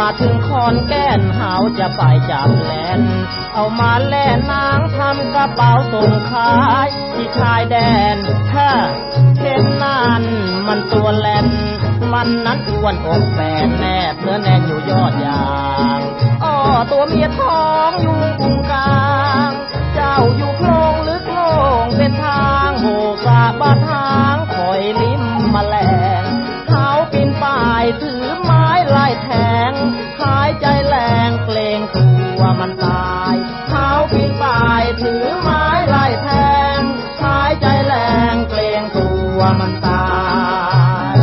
มาถึงคอนแก้นหาวจะไปจับแลนเอามาแล่นางทำกระเป๋าส่งขายที่ชายแดนถ้าเห็นนั่นมันตัวแลนมันนั้นอ้วนอกแปนแนบเนื้อแน่นอยู่ยอดยางอ้อตัวเมียท้องอยู่กุงกลา มันตาย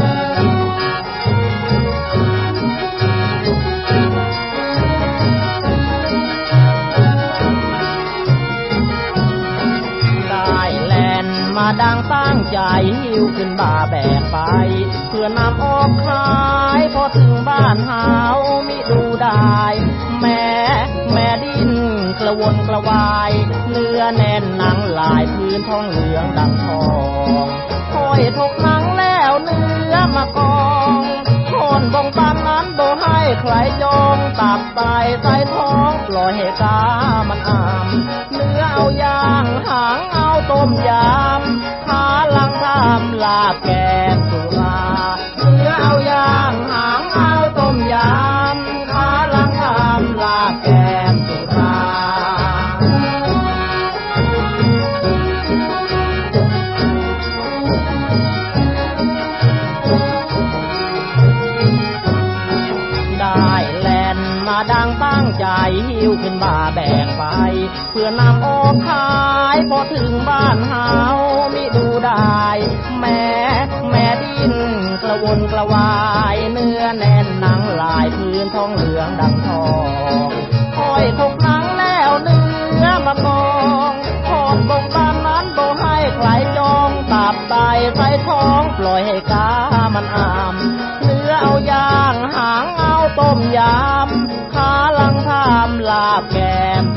ได้แลนมาดังตั้งใจหิวขึ้นบ่าแบกไป เพื่อนำออกขายพอถึงบ้านหาวมิดูได้ แม่แม่ดิ้นกระวนกระวาย เนื้อแน่นหนังลายพื้นท้องเหลืองดังทอง ใครจองตับไตใส่ท้องปล่อยให้กามันอาม เนื้อเอาย่างหางเอาต้มยำขาลังทำลาบแก หิวขึ้นบ่าแบกไป เพื่อนำออกขายพอถึงบ้านเฮามิดูได้ แม่แม่ดินกระวนกระวาย เนื้อแน่นหนังลายพื้นทองเหลืองดังทองคอยทกหนังแล้วเนื้อมากองทอดบงบานนั้นโบให้ใครจองตับไตใส่ท้องปล่อยให้กามันอาม เนื้อเอาย่างหางเอาต้มยำ Yeah.